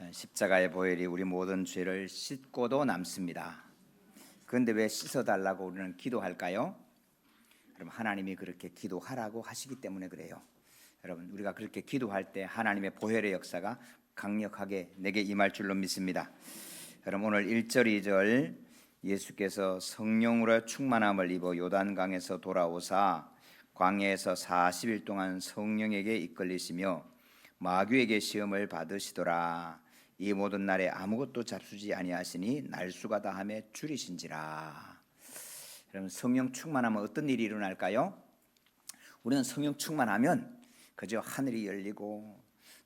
어, 십자가의 보혈이 우리 모든 죄를 씻고도 남습니다. 그런데 왜 씻어달라고 우리는 기도할까요? 여러분 하나님이 그렇게 기도하라고 하시기 때문에 그래요. 여러분 우리가 그렇게 기도할 때 하나님의 보혈의 역사가 강력하게 내게 임할 줄로 믿습니다. 여러분 오늘 1절 2절 예수께서 성령으로 충만함을 입어 요단강에서 돌아오사 광야에서 40일 동안 성령에게 이끌리시며 마귀에게 시험을 받으시더라. 이 모든 날에 아무것도 잡수지 아니하시니 날수가 다함에 줄이신지라. 여러분 성령 충만하면 어떤 일이 일어날까요? 우리는 성령 충만하면 그저 하늘이 열리고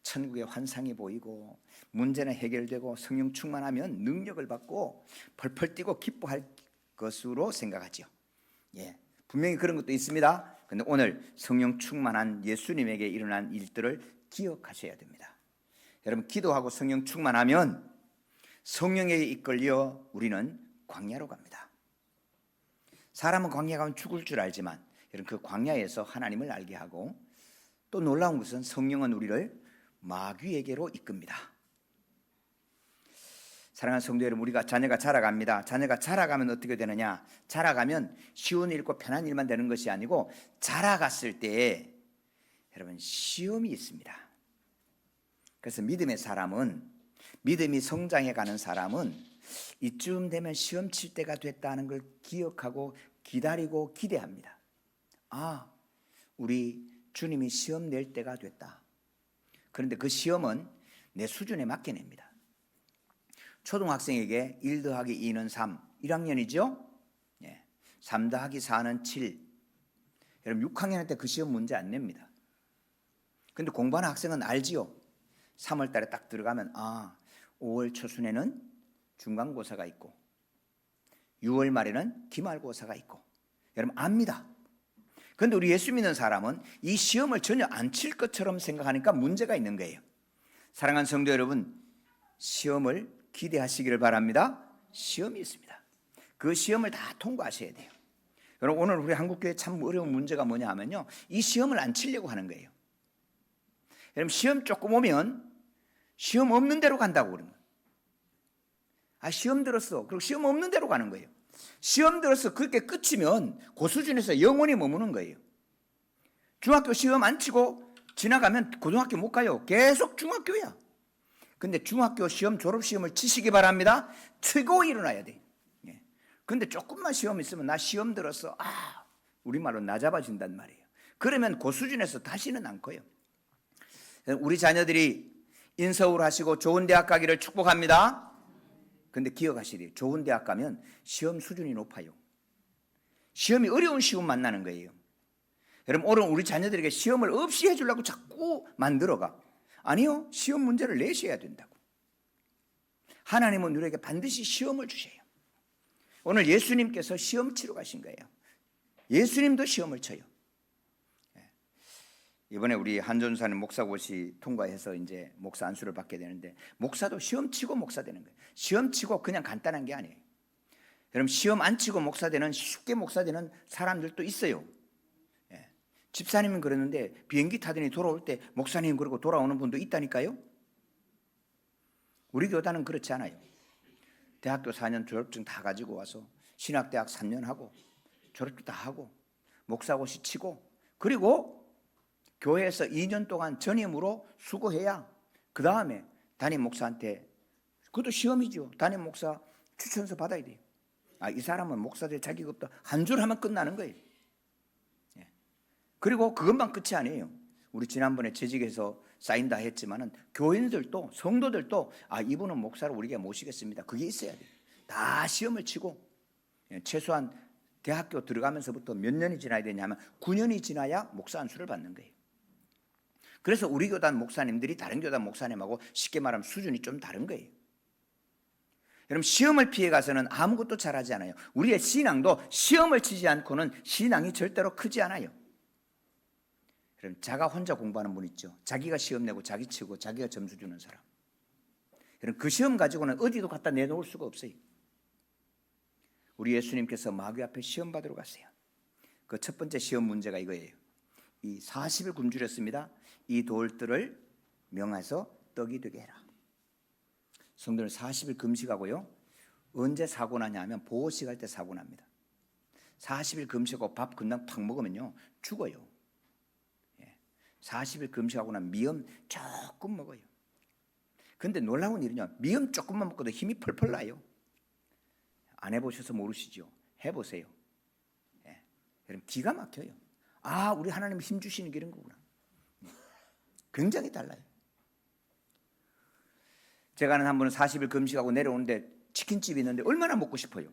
천국의 환상이 보이고 문제는 해결되고 성령 충만하면 능력을 받고 펄펄 뛰고 기뻐할 것으로 생각하죠. 예, 분명히 그런 것도 있습니다. 근데 오늘 성령 충만한 예수님에게 일어난 일들을 기억하셔야 됩니다. 여러분 기도하고 성령 충만하면 성령에게 이끌려 우리는 광야로 갑니다. 사람은 광야 가면 죽을 줄 알지만 여러분 그 광야에서 하나님을 알게 하고 또 놀라운 것은 성령은 우리를 마귀에게로 이끕니다. 사랑하는 성도 여러분, 우리가 자녀가 자라갑니다. 자녀가 자라가면 어떻게 되느냐? 자라가면 쉬운 일고 편한 일만 되는 것이 아니고 자라갔을 때 여러분 시험이 있습니다. 그래서 믿음의 사람은 믿음이 성장해 가는 사람은 이쯤 되면 시험 칠 때가 됐다는 걸 기억하고 기다리고 기대합니다. 아, 우리 주님이 시험 낼 때가 됐다. 그런데 그 시험은 내 수준에 맞게 냅니다. 초등학생에게 1 더하기 2는 3, 1학년이죠? 예. 3 더하기 4는 7. 여러분 6학년 때 그 시험 문제 안 냅니다. 근데 공부하는 학생은 알지요. 3월 달에 딱 들어가면 아, 5월 초순에는 중간고사가 있고 6월 말에는 기말고사가 있고 여러분 압니다. 그런데 우리 예수 믿는 사람은 이 시험을 전혀 안 칠 것처럼 생각하니까 문제가 있는 거예요. 사랑하는 성도 여러분, 시험을 기대하시기를 바랍니다. 시험이 있습니다. 그 시험을 다 통과하셔야 돼요. 여러분 오늘 우리 한국교회 참 어려운 문제가 뭐냐 하면요. 이 시험을 안 치려고 하는 거예요. 여러분 시험 조금 오면 시험 없는 대로 간다고 거예요. 아 시험 들었어. 그리고 시험 없는 대로 가는 거예요. 시험 들어서 그렇게 끝이면 그 수준에서 영원히 머무는 거예요. 중학교 시험 안 치고 지나가면 고등학교 못 가요. 계속 중학교야. 근데 중학교 시험 졸업 시험을 치시기 바랍니다. 치고 일어나야 돼. 예. 근데 조금만 시험 있으면 나 시험 들었어. 아, 우리말로 나 잡아진단 말이에요. 그러면 그 수준에서 다시는 안 커요. 우리 자녀들이 인서울 하시고 좋은 대학 가기를 축복합니다. 근데 기억하시리. 좋은 대학 가면 시험 수준이 높아요. 시험이 어려운 시험 만나는 거예요. 여러분, 오늘 우리 자녀들에게 시험을 없이 해주려고 자꾸 만들어가. 아니요. 시험 문제를 내셔야 된다고. 하나님은 우리에게 반드시 시험을 주셔요. 오늘 예수님께서 시험 치러 가신 거예요. 예수님도 시험을 쳐요. 이번에 우리 한전사는 목사고시 통과해서 이제 목사 안수를 받게 되는데 목사도 시험 치고 목사 되는 거예요. 시험 치고 그냥 간단한 게 아니에요. 여러분 시험 안 치고 목사 되는 쉽게 목사 되는 사람들도 있어요. 예. 집사님은 그러는데 비행기 타더니 돌아올 때 목사님 그러고 돌아오는 분도 있다니까요. 우리 교단은 그렇지 않아요. 대학교 4년 졸업증 다 가지고 와서 신학대학 3년 하고 졸업도 다 하고 목사고시 치고 그리고 교회에서 2년 동안 전임으로 수고해야 그 다음에 담임 목사한테 그것도 시험이죠. 담임 목사 추천서 받아야 돼요. 아, 이 사람은 목사 될 자격 없다. 한 줄 하면 끝나는 거예요. 예. 그리고 그것만 끝이 아니에요. 우리 지난번에 재직에서 사인 다 했지만은 교인들도 성도들도 아, 이분은 목사로 우리가 모시겠습니다. 그게 있어야 돼요. 다 시험을 치고 예, 최소한 대학교 들어가면서부터 몇 년이 지나야 되냐면 9년이 지나야 목사 안수를 받는 거예요. 그래서 우리 교단 목사님들이 다른 교단 목사님하고 쉽게 말하면 수준이 좀 다른 거예요. 여러분 시험을 피해 가서는 아무것도 잘하지 않아요. 우리의 신앙도 시험을 치지 않고는 신앙이 절대로 크지 않아요. 여러분 자가 혼자 공부하는 분 있죠. 자기가 시험 내고 자기 치고 자기가 점수 주는 사람. 여러분 그 시험 가지고는 어디도 갖다 내놓을 수가 없어요. 우리 예수님께서 마귀 앞에 시험 받으러 갔어요. 그 첫 번째 시험 문제가 이거예요. 이 40을 굶주렸습니다. 이 돌들을 명해서 떡이 되게 해라. 성도는 40일 금식하고요. 언제 사고 나냐면 보호식 할 때 사고 납니다. 40일 금식하고 밥 금방 팍 먹으면요. 죽어요. 예. 40일 금식하고 나면 미음 조금 먹어요. 근데 놀라운 일은요. 미음 조금만 먹고도 힘이 펄펄 나요. 안 해보셔서 모르시죠. 해보세요. 예. 여러분 기가 막혀요. 아 우리 하나님 힘 주시는 게 이런 거구나. 예. 굉장히 달라요. 제가 아는 한 분은 40일 금식하고 내려오는데 치킨집이 있는데 얼마나 먹고 싶어요.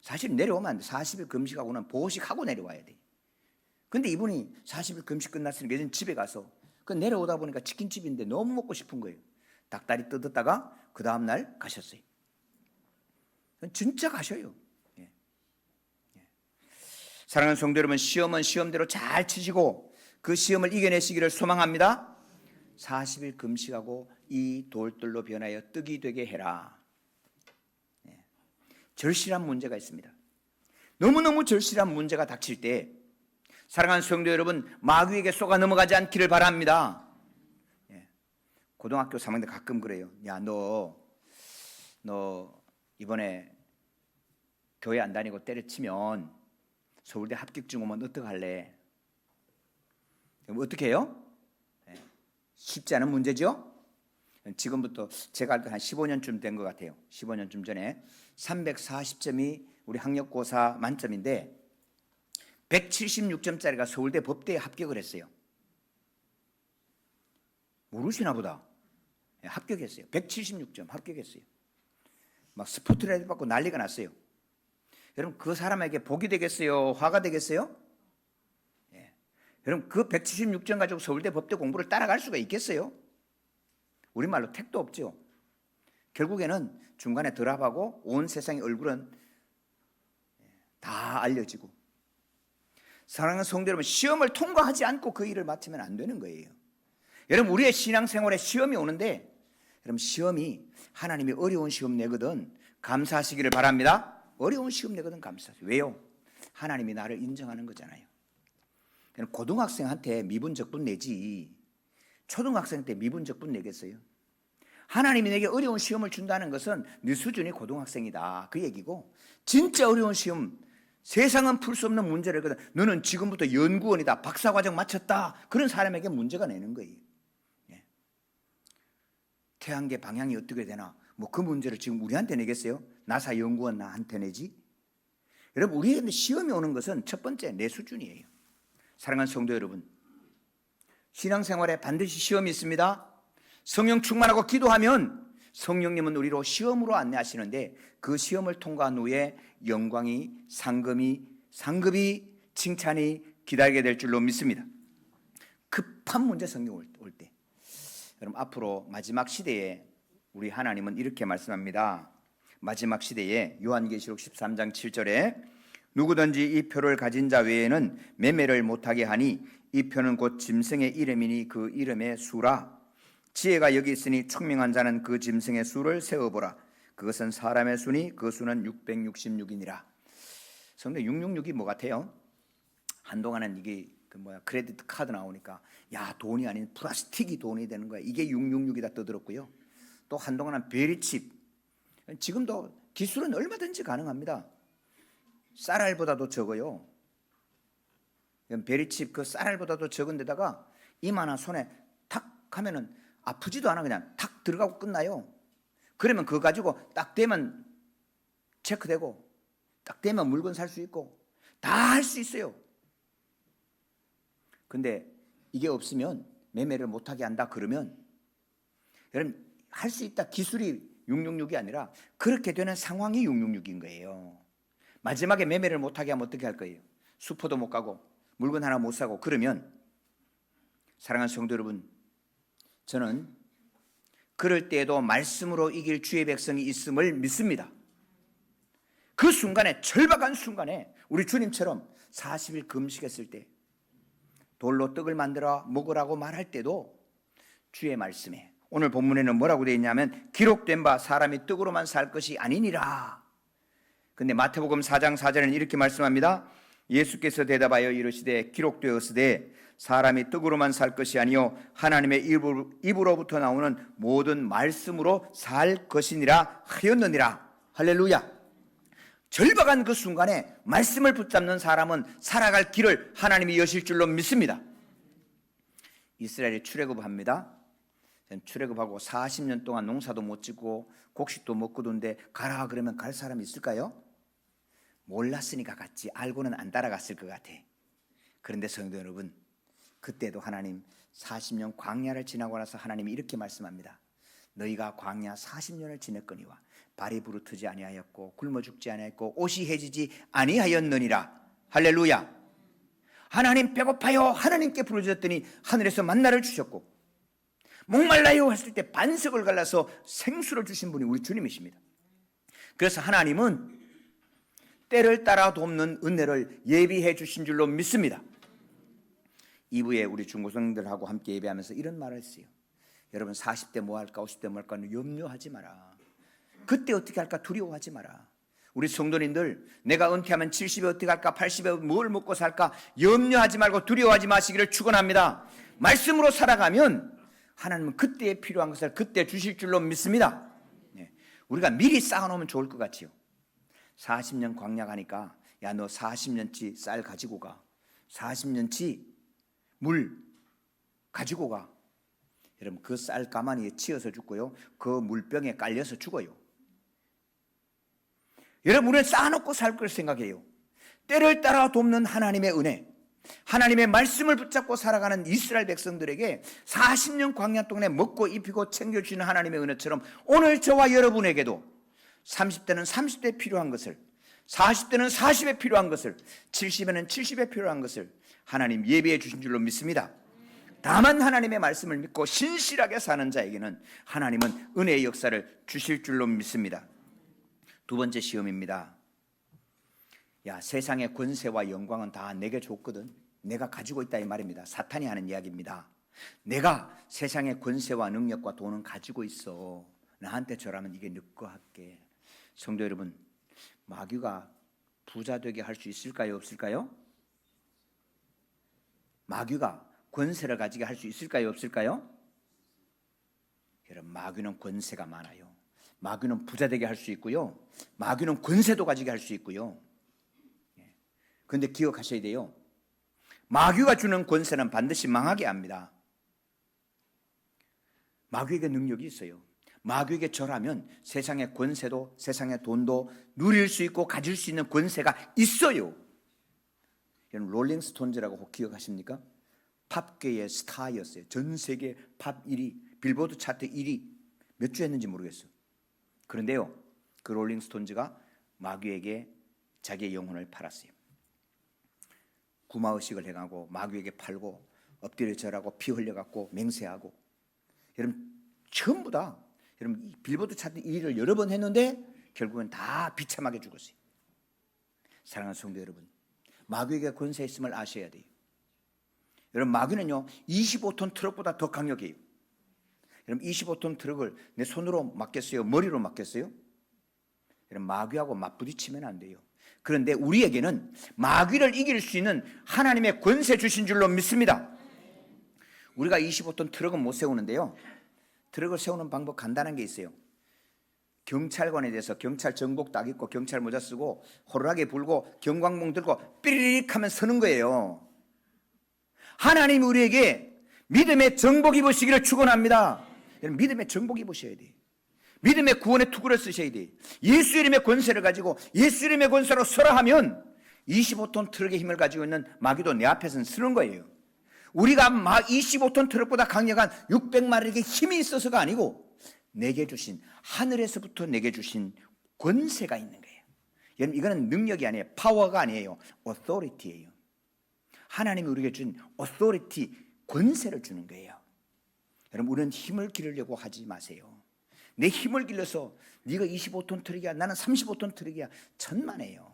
사실 내려오면 안 돼. 40일 금식하고는 보호식하고 내려와야 돼. 근데 이분이 40일 금식 끝났으니까 이제 집에 가서 그 내려오다 보니까 치킨집인데 너무 먹고 싶은 거예요. 닭다리 뜯었다가 그 다음 날 가셨어요. 진짜 가셔요. 예. 예. 사랑하는 성도 여러분, 시험은 시험대로 잘 치시고 그 시험을 이겨내시기를 소망합니다. 40일 금식하고 이 돌들로 변하여 떡이 되게 해라. 예. 절실한 문제가 있습니다. 너무너무 절실한 문제가 닥칠 때 사랑하는 성도 여러분 마귀에게 속아 넘어가지 않기를 바랍니다. 예. 고등학교 3학년 때 가끔 그래요. 야, 너, 너 이번에 교회 안 다니고 때려치면 서울대 합격증 오면 어떡할래? 그럼 어떻게 해요? 예. 쉽지 않은 문제죠? 지금부터 제가 알때한 15년쯤 된 것 같아요. 15년쯤 전에 340점이 우리 학력고사 만점인데 176점짜리가 서울대 법대에 합격을 했어요. 모르시나 보다. 예, 합격했어요. 176점 합격했어요. 막 스포트라이트 받고 난리가 났어요. 여러분 그 사람에게 복이 되겠어요? 화가 되겠어요? 예. 여러분 그 176점 가지고 서울대 법대 공부를 따라갈 수가 있겠어요? 우리말로 택도 없죠. 결국에는 중간에 드랍하고 온 세상의 얼굴은 다 알려지고 사랑하는 성도 여러분 시험을 통과하지 않고 그 일을 마치면 안 되는 거예요. 여러분 우리의 신앙생활에 시험이 오는데 여러분 시험이 하나님이 어려운 시험 내거든 감사하시기를 바랍니다. 어려운 시험 내거든 감사하세요. 왜요? 하나님이 나를 인정하는 거잖아요. 고등학생한테 미분적분 내지 초등학생 때 미분적분 내겠어요? 하나님이 내게 어려운 시험을 준다는 것은 네 수준이 고등학생이다 그 얘기고 진짜 어려운 시험 세상은 풀 수 없는 문제를 거든 너는 지금부터 연구원이다 박사과정 마쳤다 그런 사람에게 문제가 내는 거예요 예. 태양계 방향이 어떻게 되나 뭐 그 문제를 지금 우리한테 내겠어요? 나사 연구원 나한테 내지? 여러분 우리에게 시험이 오는 것은 첫 번째 내 수준이에요 사랑하는 성도 여러분 신앙생활에 반드시 시험이 있습니다. 성령 충만하고 기도하면 성령님은 우리로 시험으로 안내하시는데 그 시험을 통과한 후에 영광이 상금이 상급이 칭찬이 기다리게 될 줄로 믿습니다. 급한 문제 성경 올 때. 여러분 앞으로 마지막 시대에 우리 하나님은 이렇게 말씀합니다. 마지막 시대에 요한계시록 13장 7절에 누구든지 이 표를 가진 자 외에는 매매를 못하게 하니 이 표는 곧 짐승의 이름이니 그 이름의 수라. 지혜가 여기 있으니 총명한 자는 그 짐승의 수를 세어보라. 그것은 사람의 수니 그 수는 666이니라. 성도 666이 뭐 같아요? 한동안은 이게 그 뭐야 크레디트 카드 나오니까 야 돈이 아닌 플라스틱이 돈이 되는 거야. 이게 666이다 떠들었고요. 또 한동안은 베리칩. 지금도 기술은 얼마든지 가능합니다. 쌀알보다도 적어요. 베리칩 그 쌀알보다도 적은 데다가 이만한 손에 탁 하면은 아프지도 않아 그냥 탁 들어가고 끝나요. 그러면 그거 가지고 딱 되면 체크되고 딱 되면 물건 살 수 있고 다 할 수 있어요. 근데 이게 없으면 매매를 못하게 한다 그러면 여러분 할 수 있다 기술이 666이 아니라 그렇게 되는 상황이 666인 거예요. 마지막에 매매를 못하게 하면 어떻게 할 거예요? 수포도 못 가고 물건 하나 못 사고 그러면 사랑하는 성도 여러분 저는 그럴 때에도 말씀으로 이길 주의 백성이 있음을 믿습니다. 그 순간에 절박한 순간에 우리 주님처럼 40일 금식했을 때 돌로 떡을 만들어 먹으라고 말할 때도 주의 말씀에 오늘 본문에는 뭐라고 되어 있냐면 기록된 바 사람이 떡으로만 살 것이 아니니라. 근데 마태복음 4장 4절에는 이렇게 말씀합니다. 예수께서 대답하여 이르시되 기록되었으되 사람이 떡으로만 살 것이 아니요 하나님의 입으로- 입으로부터 나오는 모든 말씀으로 살 것이니라 하였느니라. 할렐루야. 절박한 그 순간에 말씀을 붙잡는 사람은 살아갈 길을 하나님이 여실 줄로 믿습니다. 이스라엘이 출애굽합니다 출애굽하고 40년 동안 농사도 못 짓고 곡식도 못 거둔데 가라 그러면 갈 사람이 있을까요? 몰랐으니까 갔지 알고는 안 따라갔을 것 같아. 그런데 성도 여러분, 그때도 하나님 40년 광야를 지나고 나서 하나님이 이렇게 말씀합니다. 너희가 광야 40년을 지냈거니와 발이 부르트지 아니하였고 굶어 죽지 아니하였고 옷이 해지지 아니하였느니라. 할렐루야. 하나님 배고파요. 하나님께 부르짖었더니 하늘에서 만나를 주셨고 목말라요 했을 때 반석을 갈라서 생수를 주신 분이 우리 주님이십니다. 그래서 하나님은 때를 따라 돕는 은혜를 예비해 주신 줄로 믿습니다. 2부에 우리 중고생들하고 함께 예배하면서 이런 말을 했어요. 여러분 40대 뭐 할까 50대 뭐 할까 염려하지 마라. 그때 어떻게 할까 두려워하지 마라. 우리 성도님들 내가 은퇴하면 70에 어떻게 할까 80에 뭘 먹고 살까 염려하지 말고 두려워하지 마시기를 축원합니다. 말씀으로 살아가면 하나님은 그때에 필요한 것을 그때 주실 줄로 믿습니다. 네. 우리가 미리 쌓아놓으면 좋을 것 같지요. 40년 광야 가니까 야 너 40년치 쌀 가지고 가. 40년치 물 가지고 가. 여러분 그 쌀 가마니에 치어서 죽고요. 그 물병에 깔려서 죽어요. 여러분 우리는 쌓아놓고 살 걸 생각해요. 때를 따라 돕는 하나님의 은혜. 하나님의 말씀을 붙잡고 살아가는 이스라엘 백성들에게 40년 광야 동안에 먹고 입히고 챙겨주시는 하나님의 은혜처럼 오늘 저와 여러분에게도 30대는 30대 필요한 것을 40대는 40에 필요한 것을 70에는 70에 필요한 것을 하나님 예비해 주신 줄로 믿습니다. 다만 하나님의 말씀을 믿고 신실하게 사는 자에게는 하나님은 은혜의 역사를 주실 줄로 믿습니다. 두 번째 시험입니다. 야, 세상의 권세와 영광은 다 내게 줬거든. 내가 가지고 있다 이 말입니다. 사탄이 하는 이야기입니다. 내가 세상의 권세와 능력과 돈은 가지고 있어. 나한테 저라면 이게 너거 할게. 성도 여러분, 마귀가 부자 되게 할 수 있을까요, 없을까요? 마귀가 권세를 가지게 할 수 있을까요, 없을까요? 여러분, 마귀는 권세가 많아요. 마귀는 부자 되게 할 수 있고요. 마귀는 권세도 가지게 할 수 있고요. 그런데 기억하셔야 돼요. 마귀가 주는 권세는 반드시 망하게 합니다. 마귀에게 능력이 있어요. 마귀에게 절하면 세상의 권세도 세상의 돈도 누릴 수 있고 가질 수 있는 권세가 있어요. 여러분 롤링스톤즈라고 혹 기억하십니까? 팝계의 스타였어요. 전 세계 팝 1위, 빌보드 차트 1위 몇 주 했는지 모르겠어요. 그런데요, 그 롤링스톤즈가 마귀에게 자기의 영혼을 팔았어요. 구마의식을 해가고 마귀에게 팔고 엎드려 절하고 피 흘려갖고 맹세하고 여러분 전부 다 여러분 이 빌보드 차트 1위를 여러 번 했는데 결국은 다 비참하게 죽었어요. 사랑하는 성도 여러분, 마귀에게 권세 있음을 아셔야 돼요. 여러분 마귀는요 25톤 트럭보다 더 강력해요. 여러분 25톤 트럭을 내 손으로 맡겠어요? 머리로 맡겠어요? 여러분 마귀하고 맞부딪히면 안 돼요. 그런데 우리에게는 마귀를 이길 수 있는 하나님의 권세 주신 줄로 믿습니다. 우리가 25톤 트럭은 못 세우는데요. 트럭을 세우는 방법 간단한 게 있어요. 경찰관에 대해서 경찰 정복 딱 입고 경찰 모자 쓰고 호루라기 불고 경광봉 들고 삐리릭 하면 서는 거예요. 하나님 우리에게 믿음의 정복 입으시기를 축원합니다. 믿음의 정복 입으셔야 돼. 믿음의 구원의 투구를 쓰셔야 돼. 예수 이름의 권세를 가지고 예수 이름의 권세로 서라 하면 25톤 트럭의 힘을 가지고 있는 마귀도 내 앞에서는 쓰는 거예요. 우리가 막 25톤 트럭보다 강력한 600마리에게 힘이 있어서가 아니고 내게 주신 하늘에서부터 내게 주신 권세가 있는 거예요. 여러분 이거는 능력이 아니에요. 파워가 아니에요. authority예요. 하나님이 우리에게 준 authority 권세를 주는 거예요. 여러분 우리는 힘을 기르려고 하지 마세요. 내 힘을 길러서 네가 25톤 트럭이야 나는 35톤 트럭이야 천만에요.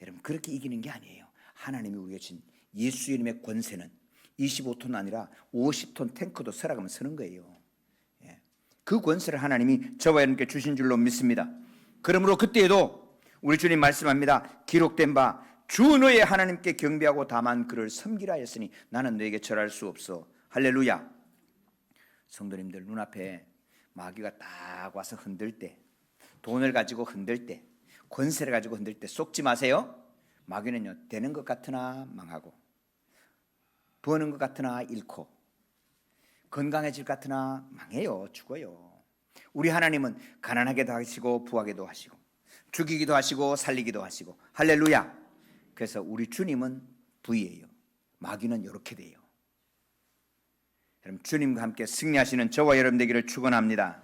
여러분 그렇게 이기는 게 아니에요. 하나님이 우리에게 준 예수 이름의 권세는 25톤 아니라 50톤 탱크도 서라가면 서는 거예요. 예. 그 권세를 하나님이 저와 여러분께 주신 줄로 믿습니다. 그러므로 그때에도 우리 주님 말씀합니다. 기록된 바 주 너의 하나님께 경배하고 다만 그를 섬기라 했으니 나는 너에게 절할 수 없어. 할렐루야. 성도님들 눈앞에 마귀가 딱 와서 흔들 때 돈을 가지고 흔들 때 권세를 가지고 흔들 때 속지 마세요. 마귀는요 되는 것 같으나 망하고 버는 것 같으나 잃고 건강해질 것 같으나 망해요 죽어요. 우리 하나님은 가난하게도 하시고 부하게도 하시고 죽이기도 하시고 살리기도 하시고 할렐루야. 그래서 우리 주님은 부이에요. 마귀는 이렇게 돼요. 여러분 주님과 함께 승리하시는 저와 여러분 되기를 축원합니다.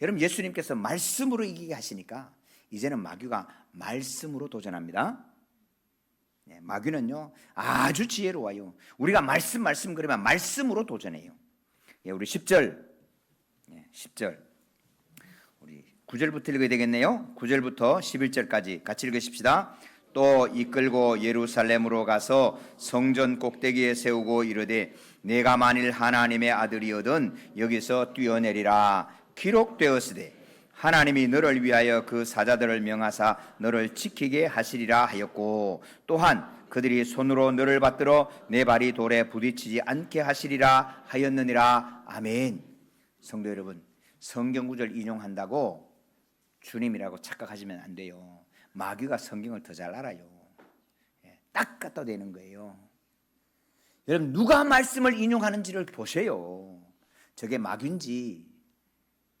여러분 예수님께서 말씀으로 이기게 하시니까 이제는 마귀가 말씀으로 도전합니다. 네, 마귀는요 아주 지혜로워요. 우리가 말씀 말씀 그러면 말씀으로 도전해요. 예, 우리 10절 예, 10절 우리 9절부터 읽어야 되겠네요. 9절부터 11절까지 같이 읽으십시다. 또 이끌고 예루살렘으로 가서 성전 꼭대기에 세우고 이르되 내가 만일 하나님의 아들이거든 여기서 뛰어내리라 기록되었으되 하나님이 너를 위하여 그 사자들을 명하사 너를 지키게 하시리라 하였고 또한 그들이 손으로 너를 받들어 내 발이 돌에 부딪히지 않게 하시리라 하였느니라 아멘. 성도 여러분, 성경 구절 인용한다고 주님이라고 착각하시면 안 돼요. 마귀가 성경을 더 잘 알아요. 예, 딱 갖다 대는 거예요. 여러분 누가 말씀을 인용하는지를 보세요. 저게 마귀인지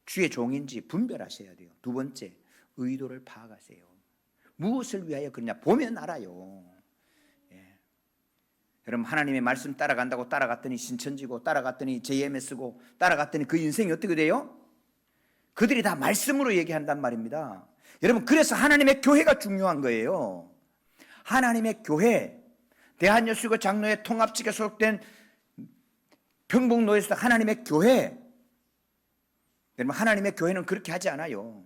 주의 종인지 분별하셔야 돼요. 두 번째, 의도를 파악하세요. 무엇을 위하여 그러냐 보면 알아요. 예. 여러분 하나님의 말씀 따라간다고 따라갔더니 신천지고 따라갔더니 JMS고 따라갔더니 그 인생이 어떻게 돼요? 그들이 다 말씀으로 얘기한단 말입니다. 여러분 그래서 하나님의 교회가 중요한 거예요. 하나님의 교회 대한여수교 장로회 통합직에 소속된 평북노에서 하나님의 교회 여러분 하나님의 교회는 그렇게 하지 않아요.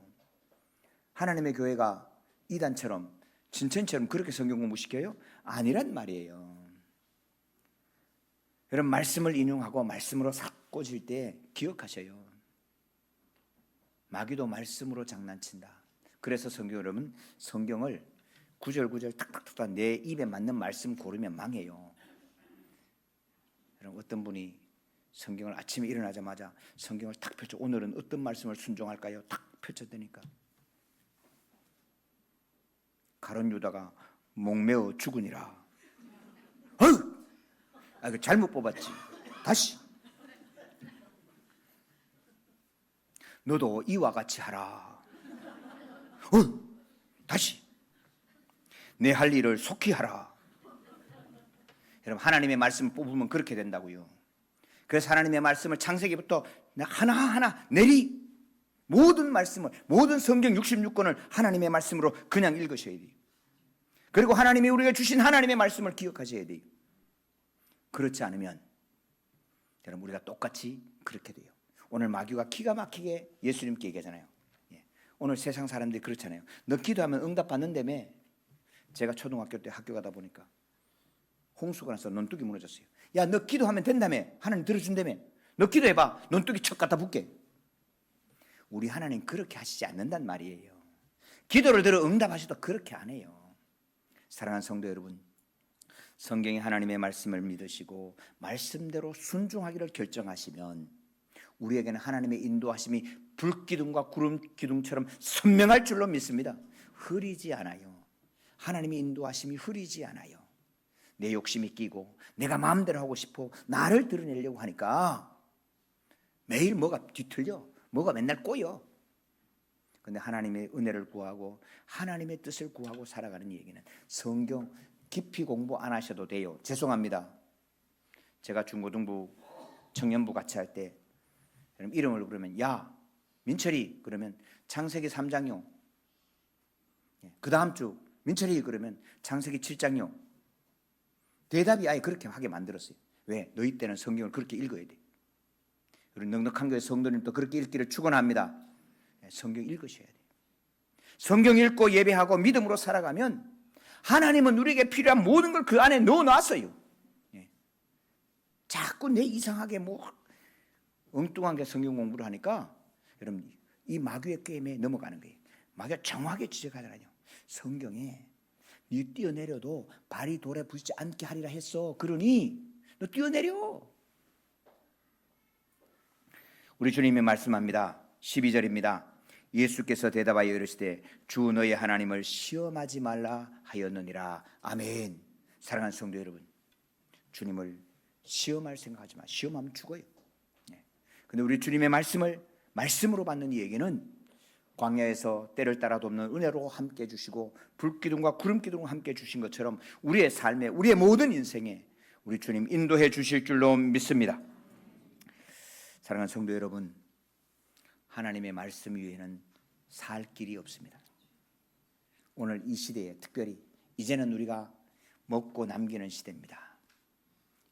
하나님의 교회가 이단처럼 진천처럼 그렇게 성경 공부 시켜요? 아니란 말이에요. 여러분 말씀을 인용하고 말씀으로 싹 꽂을 때 기억하셔요. 마귀도 말씀으로 장난친다. 그래서 성경 여러분 성경을 구절구절 탁탁탁 내 입에 맞는 말씀 고르면 망해요. 여러분 어떤 분이 성경을 아침에 일어나자마자 성경을 탁 펼쳐 오늘은 어떤 말씀을 순종할까요? 탁 펼쳤다니까 가론 유다가 목매어 죽으니라. 어휴! 아, 그 잘못 뽑았지. 다시. 너도 이와 같이 하라. 어, 다시. 내 할 일을 속히 하라. 여러분 하나님의 말씀 뽑으면 그렇게 된다고요. 그래서 하나님의 말씀을 창세기부터 하나하나 내리 모든 말씀을 모든 성경 66권을 하나님의 말씀으로 그냥 읽으셔야 돼요. 그리고 하나님이 우리가 주신 하나님의 말씀을 기억하셔야 돼요. 그렇지 않으면 여러분 우리가 똑같이 그렇게 돼요. 오늘 마귀가 기가 막히게 예수님께 얘기하잖아요. 예. 오늘 세상 사람들이 그렇잖아요. 너 기도하면 응답 받는다며. 제가 초등학교 때 학교 가다 보니까 홍수가 나서 논뚝이 무너졌어요. 야, 너 기도하면 된다며. 하나님 들어준다며. 너 기도해봐. 논뚝이 척 갖다 붙게. 우리 하나님 그렇게 하시지 않는단 말이에요. 기도를 들어 응답하셔도 그렇게 안 해요. 사랑하는 성도 여러분, 성경의 하나님의 말씀을 믿으시고 말씀대로 순종하기를 결정하시면 우리에게는 하나님의 인도하심이 불기둥과 구름 기둥처럼 선명할 줄로 믿습니다. 흐리지 않아요. 하나님의 인도하심이 흐리지 않아요. 내 욕심이 끼고 내가 마음대로 하고 싶어 나를 드러내려고 하니까 매일 뭐가 뒤틀려 뭐가 맨날 꼬여 근데 하나님의 은혜를 구하고 하나님의 뜻을 구하고 살아가는 얘기는 성경 깊이 공부 안 하셔도 돼요 죄송합니다 제가 중고등부 청년부 같이 할 때 이름을 부르면 야 민철이 그러면 창세기 3장요 그 다음 주 민철이 그러면 창세기 7장요 대답이 아예 그렇게 하게 만들었어요. 왜? 너희 때는 성경을 그렇게 읽어야 돼. 우리 넉넉한 교회 성도님도 그렇게 읽기를 축원합니다. 예, 성경 읽으셔야 돼. 성경 읽고 예배하고 믿음으로 살아가면 하나님은 우리에게 필요한 모든 걸 그 안에 넣어놨어요. 예. 자꾸 내 이상하게 뭐 엉뚱한 게 성경 공부를 하니까 여러분 이 마귀의 게임에 넘어가는 거예요. 마귀가 정확하게 지적하잖아요. 성경에 네 뛰어내려도 발이 돌에 부딪지 않게 하리라 했어. 그러니 너 뛰어내려. 우리 주님이 말씀합니다. 12절입니다. 예수께서 대답하여 이르시되 주 너의 하나님을 시험하지 말라 하였느니라. 아멘. 사랑하는 성도 여러분. 주님을 시험할 생각하지 마. 시험하면 죽어요. 네. 근데 우리 주님의 말씀을 말씀으로 받는 이 얘기는 광야에서 때를 따라 돕는 은혜로 함께 주시고 불기둥과 구름기둥을 함께 주신 것처럼 우리의 삶에 우리의 모든 인생에 우리 주님 인도해 주실 줄로 믿습니다. 사랑하는 성도 여러분, 하나님의 말씀 위에는 살 길이 없습니다. 오늘 이 시대에 특별히 이제는 우리가 먹고 남기는 시대입니다.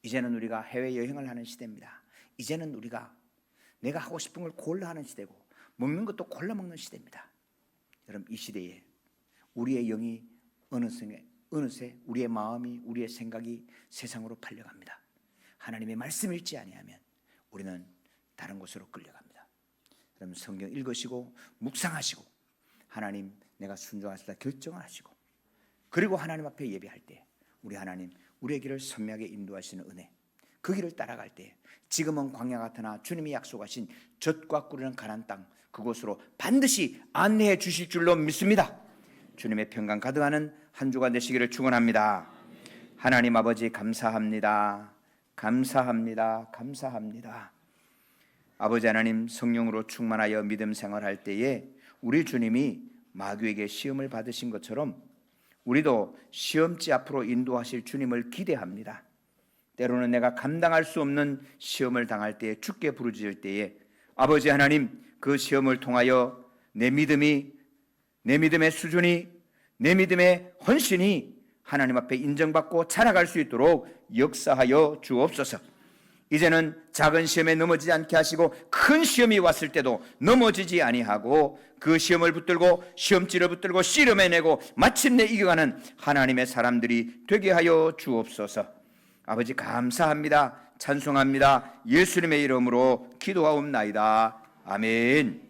이제는 우리가 해외 여행을 하는 시대입니다. 이제는 우리가 내가 하고 싶은 걸 골라 하는 시대고 먹는 것도 골라 먹는 시대입니다. 여러분 이 시대에 우리의 영이 어느새 어느새 우리의 마음이 우리의 생각이 세상으로 팔려갑니다. 하나님의 말씀 읽지 아니하면 우리는 다른 곳으로 끌려갑니다. 여러분 성경 읽으시고 묵상하시고 하나님 내가 순종하시다 결정을 하시고 그리고 하나님 앞에 예배할 때 우리 하나님 우리의 길을 선명하게 인도하시는 은혜 그 길을 따라갈 때 지금은 광야 같으나 주님이 약속하신 젖과 꿀이는 가난 땅 그곳으로 반드시 안내해 주실 줄로 믿습니다. 주님의 평강 가득하는 한 주가 되시기를 축원합니다. 하나님 아버지 감사합니다. 감사합니다. 감사합니다. 아버지 하나님 성령으로 충만하여 믿음 생활할 때에 우리 주님이 마귀에게 시험을 받으신 것처럼 우리도 시험지 앞으로 인도하실 주님을 기대합니다. 때로는 내가 감당할 수 없는 시험을 당할 때에 죽게 부르짖을 때에 아버지 하나님 그 시험을 통하여 내 믿음이 내 믿음의 수준이 내 믿음의 헌신이 하나님 앞에 인정받고 자라갈 수 있도록 역사하여 주옵소서. 이제는 작은 시험에 넘어지지 않게 하시고 큰 시험이 왔을 때도 넘어지지 아니하고 그 시험을 붙들고 시험지를 붙들고 씨름해내고 마침내 이겨가는 하나님의 사람들이 되게 하여 주옵소서. 아버지 감사합니다. 찬송합니다. 예수님의 이름으로 기도하옵나이다. 아멘.